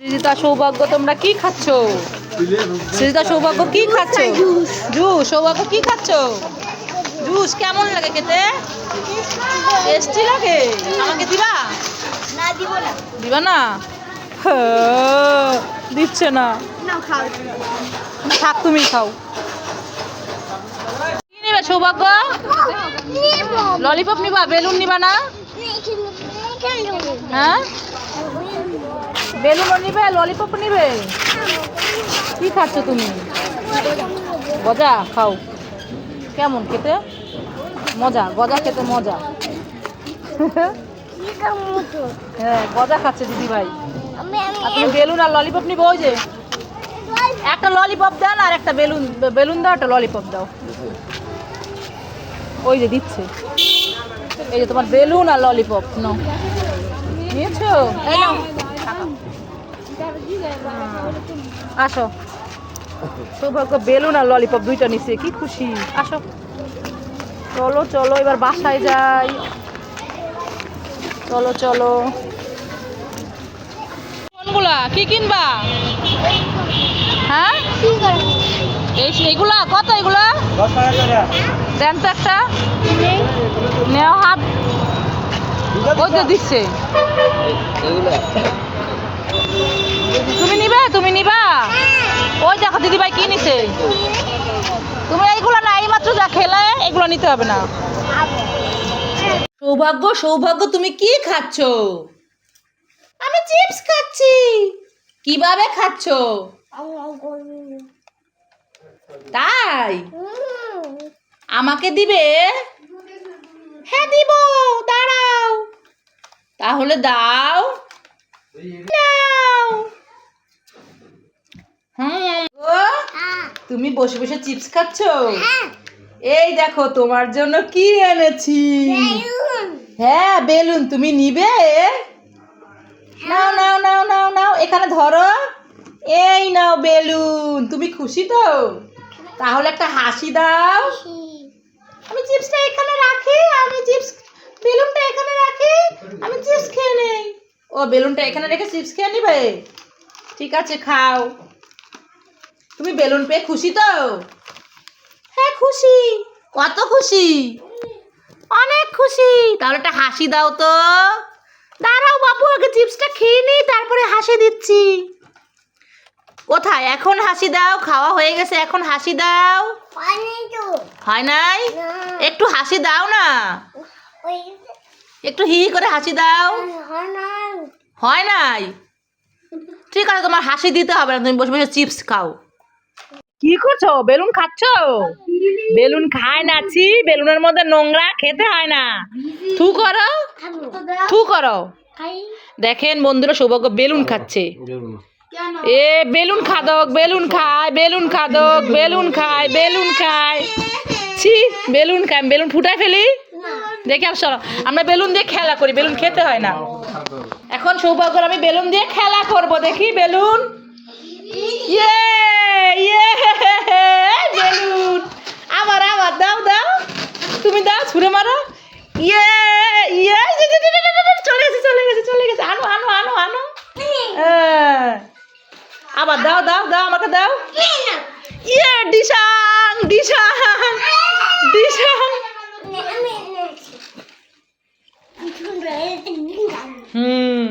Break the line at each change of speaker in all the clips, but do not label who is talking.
সৃজিতা সৌভাগ্য তোমরা কি খাচ্ছ? সৃজিতা সৌভাগ্য কি খাচ্ছ? জুস। সৌভাগ্য কি খাচ্ছ? জুস কেমন লাগে খেতে? টেস্টি লাগে? আমাকে দিবা?
না দিব না।
দিবা না? হ্যাঁ, দিচ্ছে না।
খাও।
থাক তুমি খাও। সৌভাগ্য? ললিপপ নিবা, বেলুন নিবা না? হ্যাঁ? বেলুনও নিবে, ললিপপ নিবে? কি খাচ্ছ তুমি? গজা, খাও। কেমন খেতে? মজা, গজা খেতে মজা। হ্যাঁ গজা খাচ্ছে দিদি ভাই তুমি বেলুন আর ললিপপ নিবে, ওই যে। একটা ললিপপ দেন আর একটা বেলুন বেলুন দাও, একটা ললিপপ দাও। ওই যে দিচ্ছে। এই যে তোমার বেলুন আর ললিপপ নাও নিয়েছো? আসো। সৌভাগ্য, বেলুন আর ললিপপ দুইটা নিচ্ছে কি খুশি। আসো। চলো চলো, এবার বাসায় যাই। চলো চলো। কোনগুলা কি কিনবা? হ্যাঁ? এইগুলা কত এগুলা? দেন তো একটা। নেওয়া হাত। ওই দিচ্ছে। তুমি নিবে? তুমি নিবা? ওই দেখো দিদি ভাই কি নিছে? তুমি এইগুলো না এই মাত্র যা খেলে, এগুলো নিতে হবে না। সৌভাগ্য সৌভাগ্য, তুমি কি খাচ্ছ? আমি চিপস খাচ্ছি। কীভাবে খাচ্ছ? তাই? আমাকে দিবে? হ্যাঁ দিব। দাঁড়াও। তাহলে দাও। হুম। ও, তুমি বসে বসে চিপস খাচ্ছ? এই দেখো তোমার জন্য কি এনেছি? হ্যাঁ বেলুন। তুমি নিবে? নাও নাও নাও নাও নাও। এখানে ধরো। এই নাও বেলুন। তুমি খুশি তো? তাহলে একটা হাসি দাও। আমি চিপসটা এখানে রাখি, আমি চিপস, বেলুনটা এখানে রাখি, আমি চিপস খেয়ে নেই। ও, বেলুনটা এখানে রেখে চিপস খেয়ে নিবে? ঠিক আছে, খাও। তুমি বেলুন পেয়ে খুশি তো? হ্যাঁ খুশি। কত খুশি? অনেক খুশি। তাহলে একটা হাসি দাও তো। দাঁড়াও বাবু আগে চিপসটা খেয়ে নিই, তারপরে হাসি দিচ্ছি। কোথায়? এখন হাসি দাও খাওয়া হয়ে গেছে এখন হাসি দাও। হয় নাই? একটু হাসি দাও না। একটু হি করে হাসি দাও। হয় নাই। ঠিক আছে তোমার হাসি দিতে হবে না তুমি বসে বসে চিপস খাও। কি করছ? বেলুন খাচ্ছ? বেলুন খায় না ছি বেলুনের মধ্যে নোংরা খেতে হয় না। থু করো। থু করো। দেখেন বন্ধুরা সৌভাগ্য বেলুন খাচ্ছে। এ বেলুন খাদক বেলুন খায় বেলুন খাদক বেলুন খায় বেলুন খায় ছি বেলুন খায় বেলুন ফুটায় ফেলি? দেখে সরো। আমরা বেলুন দিয়ে খেলা করি বেলুন খেতে হয় না। এখন সৌভাগ্য আমি বেলুন দিয়ে খেলা করব দেখি বেলুন। ইয়ে ইয়ে বেলুন। আবার আবার দাও দাও। তুমি দাও ছুঁড়ে মারো। ইয়ে ইয়ে যে, যে, যে, যে, যে, যে, চলে গেছে চলে গেছে চলে গেছে। আনো আনো আনো আনো। হ্যাঁ। আবার দাও দাও দাও আমাকে দাও। ইয়ে ডিসাং ডিসাং ডিসাং হুম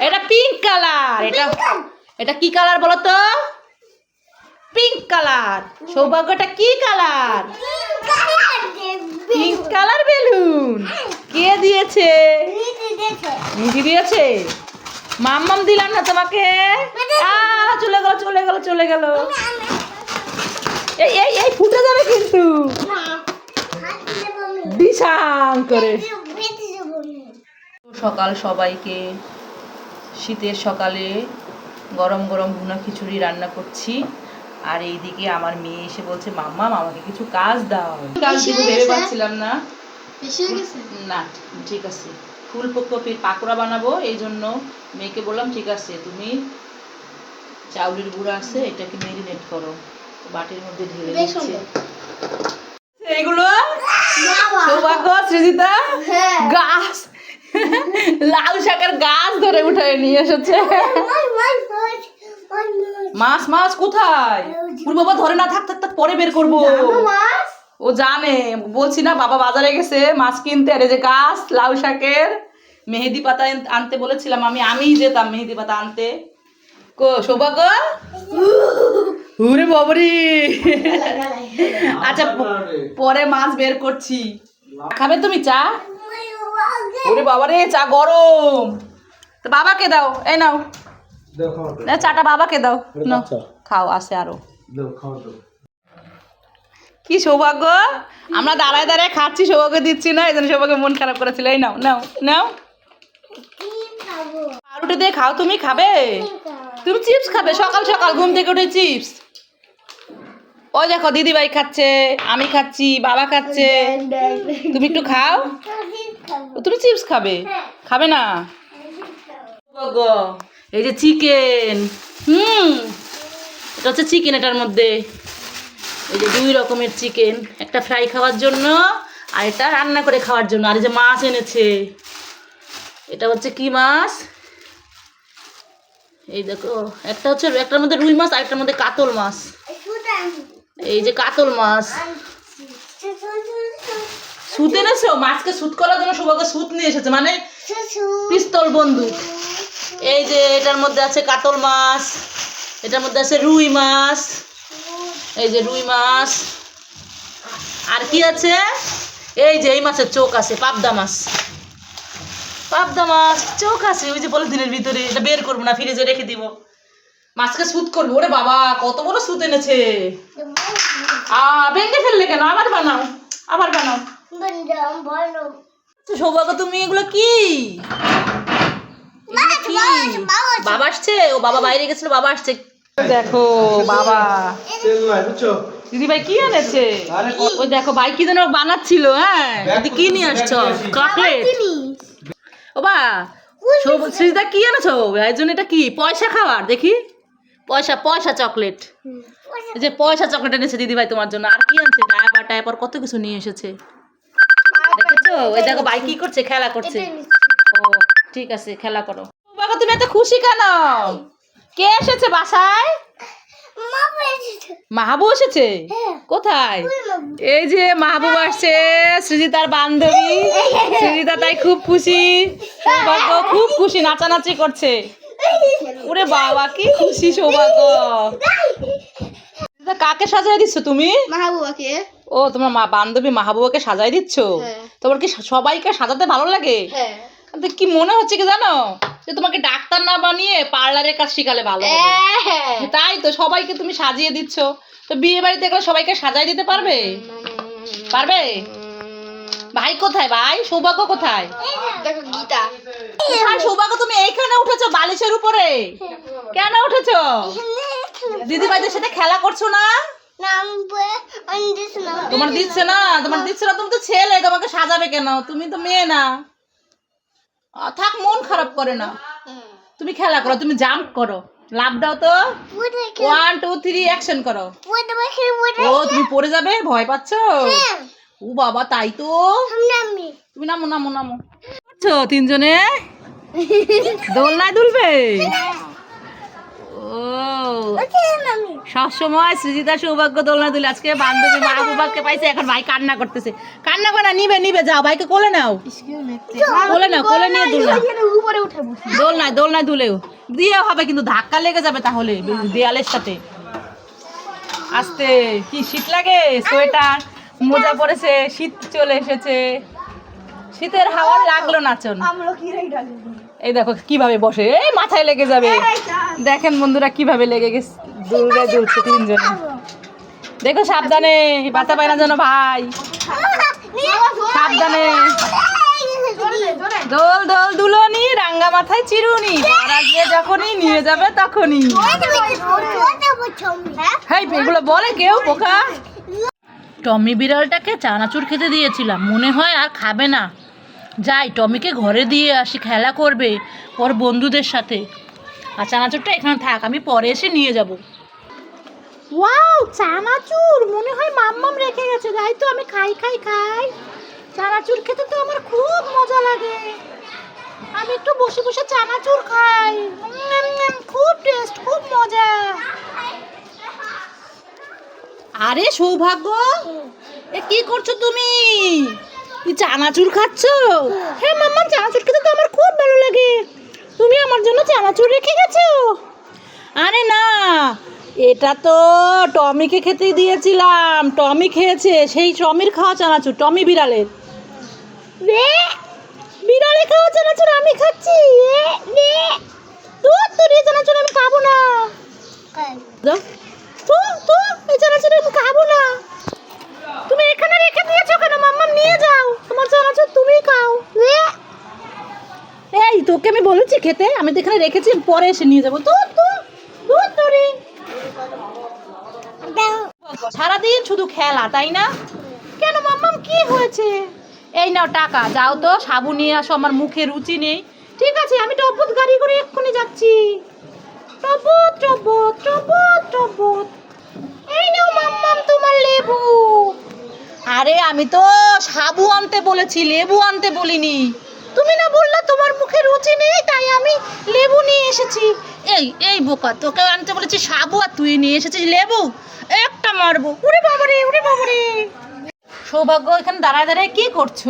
এটা পিঙ্ক কালার এটা এটা কি কালার বলো তো? পিঙ্ক কালার সৌভাগ্যটা কি কালার পিঙ্ক কালার বেলুন কে দিয়েছে? মিঠি দিয়েছে? মাম্মাম দিলাম না তোমাকে? চলে গেল চলে গেল চলে গেল। এই এই এই ফুটে যাবে কিন্তু। বিশাল করে। সকাল সবাইকে শীতের সকালে গরম গরম ভুনা খিচুড়ি রান্না করছি। আর এইদিকে আমার মেয়ে এসে বলছে মাম্মা আমাকে কিছু কাজ দাও। কাজ দিব ভেবে পাচ্ছিলাম না। না ঠিক আছে। ফুলকপির পাকোড়া বানাবো এই জন্য মেয়েকে বললাম ঠিক আছে তুমি চাউলের গুঁড়া আছে এটাকে মেরিনেট করো। বাটির মধ্যে ঢেলে দিচ্ছে। এইগুলো? সৌভাগ্য সৃজিতা?
হ্যাঁ।
গাছ। লাল শাকের গাছ ধরে উঠে নিয়ে এসেছে। মাছ মাছ কোথায়? ওর বাবা ধরে না থাক থাক থাক পরে বের করব। ও জানে বলছি না বাবা বাজারে গেছে মাছ কিনতে আর এই যে গাছ লাউ শাকের মেহেদি পাতা আনতে বলেছিলাম আমি আমিই যেতাম মেহেদি পাতা আনতে। কো সৌভাগ্য? উরে বাবরি। আচ্ছা পরে মাছ বের করছি। খাবে তুমি চা? ওরে বাবা রে চা গরম। তো বাবাকে দাও এই নাও। না চাটা বাবাকে দাও। নাও খাও আছে আরও। কি সৌভাগ্য? আমরা দাঁড়ায় দাঁড়ায় খাচ্ছি, সৌভাগ্য দিচ্ছি না, এই জন্য সৌভাগ্য মন খারাপ করেছিল। এই নাও নাও নাও। পাউরুটি দিয়ে খাও, তুমি খাবে? তুমি চিপস খাবে? সকাল সকাল ঘুম থেকে উঠে চিপস। ওই দেখো, দিদিভাই খাচ্ছে, আমি খাচ্ছি, বাবা খাচ্ছে। তুমি একটু খাও। তুমি চিপস খাবে? খাবে না? এই যে চিকেন। হুম, এটা হচ্ছে চিকেন এটার মধ্যে। এই যে দুই রকমের চিকেন একটা ফ্রাই খাওয়ার জন্য আর এটা রান্না করে খাওয়ার জন্য। আর এই যে মাছ এনেছে। এটা হচ্ছে কি মাছ? এই দেখো, একটা হচ্ছে একটার মধ্যে রুই মাছ আর একটার মধ্যে কাতল মাছ। এই যে কাতল মাছ। সুত এনেছো? মাছকে সুত করার জন্য সৌভাগ্য সুত নিয়ে এসেছে মানে পিস্তল বন্দুক। এই যে এটার মধ্যে আছে কাতল মাছ, এটার মধ্যে আছে রুই মাছ। এই যে রুই মাছ। আর কি আছে? এই যে এই মাছের চোখ আছে পাবদা মাছ। পাবদা মাছ চোখ আছে ওই যে পলিথিনের ভিতরে এটা বের করব না ফ্রিজে রেখে দিব। মাছকে সুত করব ওরে বাবা কত বড় সুত এনেছে। আ ভেঙে ফেললে কেন? আবার বানাও আবার বানাও। সৌভাগ্য তুমি এগুলো কি? এগুলো কি? বাবা আসছে? ও বাবা বাইরে গেছিল বাবা আসছে। দেখো বাবা। দিদি ভাই কি এনেছে? ওই দেখো ভাই কি যেন বানাচ্ছিল হ্যাঁ? দিদি কি নিয়ে আসছো? চকলেট। ও বা সৌ- সৃজিতা কি এনেছো? এর জন্য এটা কি? পয়সা খাওয়ার দেখি। পয়সা পয়সা চকলেট। এই যে পয়সা চকলেট এনেছে দিদি ভাই তোমার জন্য। আর কি আনছে ডায়াপার টায়াপার কত কিছু নিয়ে এসেছে। দেখেছ? ওই দেখো ভাই কি করছে? খেলা করছে। ও ঠিক আছে খেলা করো। বাবা তুমি এত খুশি কেন? কে এসেছে বাসায়? মাহাবু এসেছে? কোথায়? এই যে মাহবুব আসছে সৃজিতার বান্ধবী। সৃজিতা তাই খুব খুশি। সৌভাগ্য খুব খুশি নাচানাচি করছে। ওরে বাবা কি খুশি সৌভাগ্য। কাকে সাজাই দিচ্ছ তুমি?
মাহবুবাকে।
ও তোমার মা বান্ধবী মাহবুবাকে সাজাই দিচ্ছ?
হ্যাঁ।
তোমার কি সবাইকে সাজাতে ভালো লাগে?
হ্যাঁ।
কি মনে হচ্ছে কি জানো? যে তোমাকে ডাক্তার না বানিয়ে পার্লারের কাজ শিখালে ভালো হবে।
হ্যাঁ।
তাই তো সবাইকে তুমি সাজিয়ে দিচ্ছ। তো বিয়ে বাড়িতে গেলে সবাইকে সাজাই দিতে পারবে? পারবে? ভাই কোথায় ভাই? সৌভাগ্য কোথায়?
দেখো গীতা।
আর সৌভাগ্য তুমি এইখানে উঠেছো বালিশের উপরে। কেন উঠেছো? দিদি ভাইদের সাথে খেলা করছ না। তোমার দিচ্ছে না? তোমার দিচ্ছে না? তুমি তো ছেলে তোমাকে সাজাবে কেন? তুমি তো মেয়ে না। থাক, মন খারাপ করে না। তুমি খেলা করো, তুমি জাম্প করো। লাভ দাও তো। ওয়ান টু থ্রি অ্যাকশন করো। ও, তুমি পড়ে যাবে, ভয় পাচ্ছ? ও বাবা, তাই তো। তুমি নামো নামো। নামো। তিনজনে দোলনায় দুলবে? সবসময় সৃজিতা সৌভাগ্য দোলনা দুলে। আজকে বান্ধবী মাহবুবাকে পাইছে এখন ভাই কান্না করতেছে। কান্না করে নিবে নিবে যাও ভাইকে কোলে নাও। কোলে নাও কোলে নিয়ে দুলনা। দোলনায় দোলনায় দুলেও দিয়ে হবে কিন্তু ধাক্কা লেগে যাবে তাহলে দেয়ালের সাথে। আসতে কি শীত লাগে? সোয়েটার মোজা পরেছে শীত চলে এসেছে। শীতের হাওয়া লাগল নাচন
আমরা কি
এই দেখো কীভাবে বসে এই মাথায় লেগে যাবে। দেখেন বন্ধুরা কীভাবে লেগে গেছে। দৌড়ে দুলছে তিনজনে। দেখো সাবধানে বাতা পায় না যেন ভাই। সাবধানে। দোল দোল দুলনি রাঙ্গা মাথায় চিরুনি। আসবে যখনই নিয়ে যাবে তখনই। হাই এগুলো বলে কেউ পোকা টমি বিড়ালটাকে চানাচুর খেতে দিয়েছিলাম। মনে হয় আর খাবে না। যাই, টমিকে ঘরে দিয়ে আসি, খেলা করবে ওর বন্ধুদের সাথে। আর চানাচুরটা এখানে থাক, আমি পরে এসে নিয়ে যাব। ওয়াও, চানাচুর! মনে হয় মাম্মাম রেখে গেছে। তাই তো, আমি খাই খাই খাই। চানাচুর খেতে তো আমার খুব মজা লাগে। আমি একটু বসে বসে চানাচুর খাই। খুব টেস্ট, খুব মজা। আরে, সৌভাগ্য! এ, কি করছ তুমি? কি চানাচুর খাচ্ছ? হ্যাঁ মাম্মা চানাচুর খেতে তো আমার খুব ভালো লাগে। তুমি আমার জন্য চানাচুর রেখে গেছো? আরে না এটা তো টমিকে খেতে দিয়েছিলাম। টমি খেয়েছে সেই টমির খাওয়া চানাচুর টমি বিড়ালের রে বিড়ালে খাওয়া চানাচুর আমি খাচ্ছি। তোর তোর এই চানাচুর আমি খাব না। তো তো এই চানাচুর আমি খাব না। তুমি এখানে রেখে দিয়েছ কেন মাম্মা নিয়ে যাও তোমার চানাচুর তুমি খাও রে এই তোকে আমি বলেছি খেতে, আমি তো এখানে রেখেছি, পরে এসে নিয়ে যাব। তো সারাদিন শুধু খেলা, তাই না? কেন মাম্মাম, কি হয়েছে? এই নাও টাকা, যাও তো, সাবু নিয়ে আসো, আমার মুখে রুচি নেই। ঠিক আছে, আমি টপত গাড়ি করে এক্ষুনি যাচ্ছি। টপত টপত টপত টপত এই নাও মাম্মাম, তোমার লেবু। আরে, আমি তো সাবু আনতে বলেছি, লেবু আনতে বলিনি। তোমার মুখে রুচি নেই তাই আমি লেবু নিয়ে এসেছি। এই এই বোকা তোকে আনতে বলেছি সাবু আর তুই নিয়ে এসেছিস লেবু। একটা মারবো। উরে বাবারে উরে বাবারে। সৌভাগ্য এখানে দাঁড়ায় দাঁড়ায় কি করছ?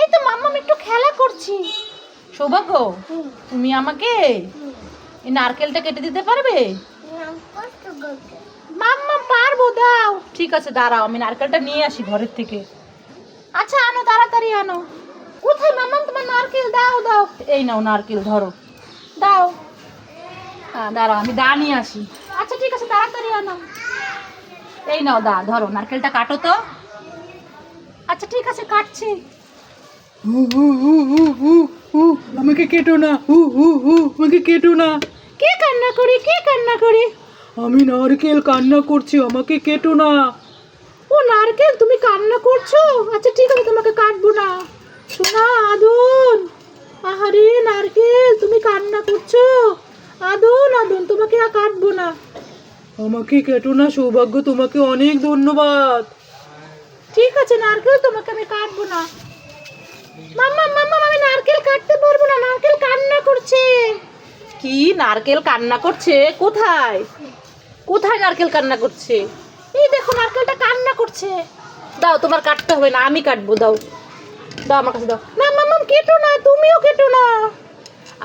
এই তো মাম্মাম একটু খেলা করছি। সৌভাগ্য তুমি আমাকে এই নারকেলটা কেটে দিতে পারবে? মাম্মা পারব দাও। ঠিক আছে দাঁড়াও আমি নারকেলটা নিয়ে আসি ঘরের থেকে। আচ্ছা আনো তাড়াতাড়ি আনো। কোথায় মামা তোমার নারকেল দাও দাও। এই নাও নারকেল ধরো। দাও। হ্যাঁ দাঁড়াও আমি দা নিয়ে আসি। আচ্ছা ঠিক আছে তাড়াতাড়ি আনো। এই নাও দা ধরো নারকেলটা কাটো তো। আচ্ছা ঠিক আছে কাটছি।
আমাকে কেটো না। হু হু হু আমাকে কেটো না।
কে কান্না করি কে কান্না করি?
আমি নারকেল কান্না করছি আমাকে কেটো না।
ও নারকেল তুমি কান্না করছ? আচ্ছা ঠিক আছে তোমাকে কাটবো না। শোনা আদন। আহারে নারকেল তুমি কান্না করছ? আদন আদন তোমাকে আর কাটবো না।
আমাকে কেটো না সৌভাগ্য তোমাকে অনেক ধন্যবাদ।
ঠিক আছে নারকেল তোমাকে আমি কাটবো না। মাম্মা মাম্মা আমি নারকেল কাটতে পারব না নারকেল কান্না করছে। কি নারকেল কান্না করছে? কোথায়? কোথায় নারকেল কান্না করছে? এই দেখো নারকেলটা কান্না করছে। দাও তোমার কাটতে হবে না আমি কাটবো দাও। দাও আমার কাছে দাও। না মাম্মাম কেটো না তুমিও কেটো না।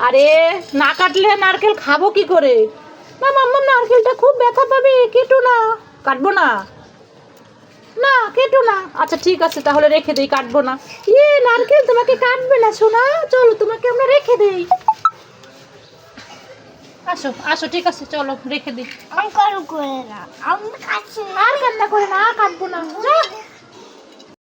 আরে না কাটলে নারকেল খাব কি করে? না মাম্মাম নারকেলটা খুব ব্যথা পাবে কেটো না। কাটবো না? না কেটো না। আচ্ছা ঠিক আছে তাহলে রেখে দেই কাটবো না। ইয়ে নারকেল তোমাকে কাটবে না সোনা। চলো তোমাকে আমরা রেখে দেই। আসো আসো ঠিক আছে চলো রেখে দিই। আর কান্না করে না আর কাটবো না।